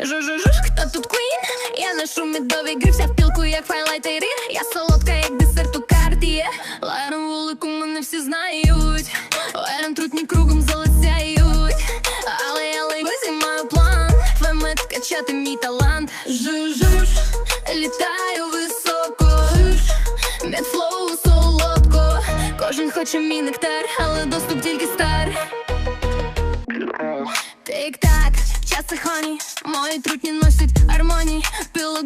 Жу-жу-жуж, хто тут квін? Я ношу медовий гриф, вся в пілку, як файлайтері Я солодка, як десерт у карті. Лайром вулику мене всі знають. Лайром трутні кругом залицяють. Але я лейбазі маю план. Фемет качати мій талант. Жу-жуж, літаю високо. Медфлоу солодко. Кожен хоче мій нектар, але доступ тільки стар Тик-так, час це хані. Мої трутні носять армані. Пила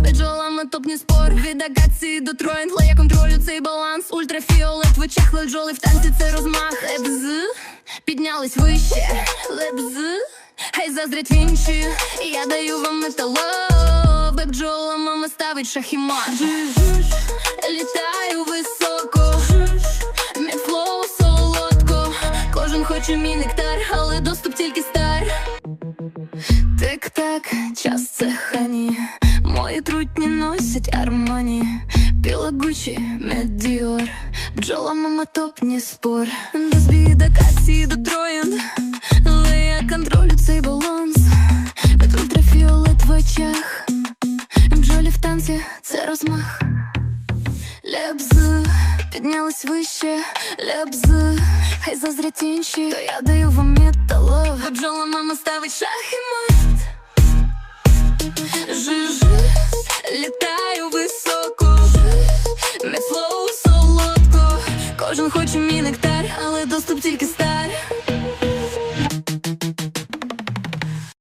Беджолами топні спор. Від агації до Троєнтла Я контролю цей баланс. Ультрафіолет в очах леджоли в танці це розмах. Лебз, піднялись вище. Лебз, хай заздрять інші. Я даю вам метало Бекджола мама ставить шахімат Літаю високо. Медфлоу солодко. Кожен хоче мій нектар, але доступ тільки стар Тик-так, час це хані Мої трутні носять армані. Піла Гучі, Медіор. Бджола мама топні спор. До збій до касі до троєнд Але я контролю цей баланс. Від ультрафіолет в очах. Бджолі в танці, це розмах. Лебзи, піднялись вище, лебзи, хай зазрять інші, то я даю вам металов. Бджола мама ставить шах і Кожен хоче мій нектар, але доступ тільки стар.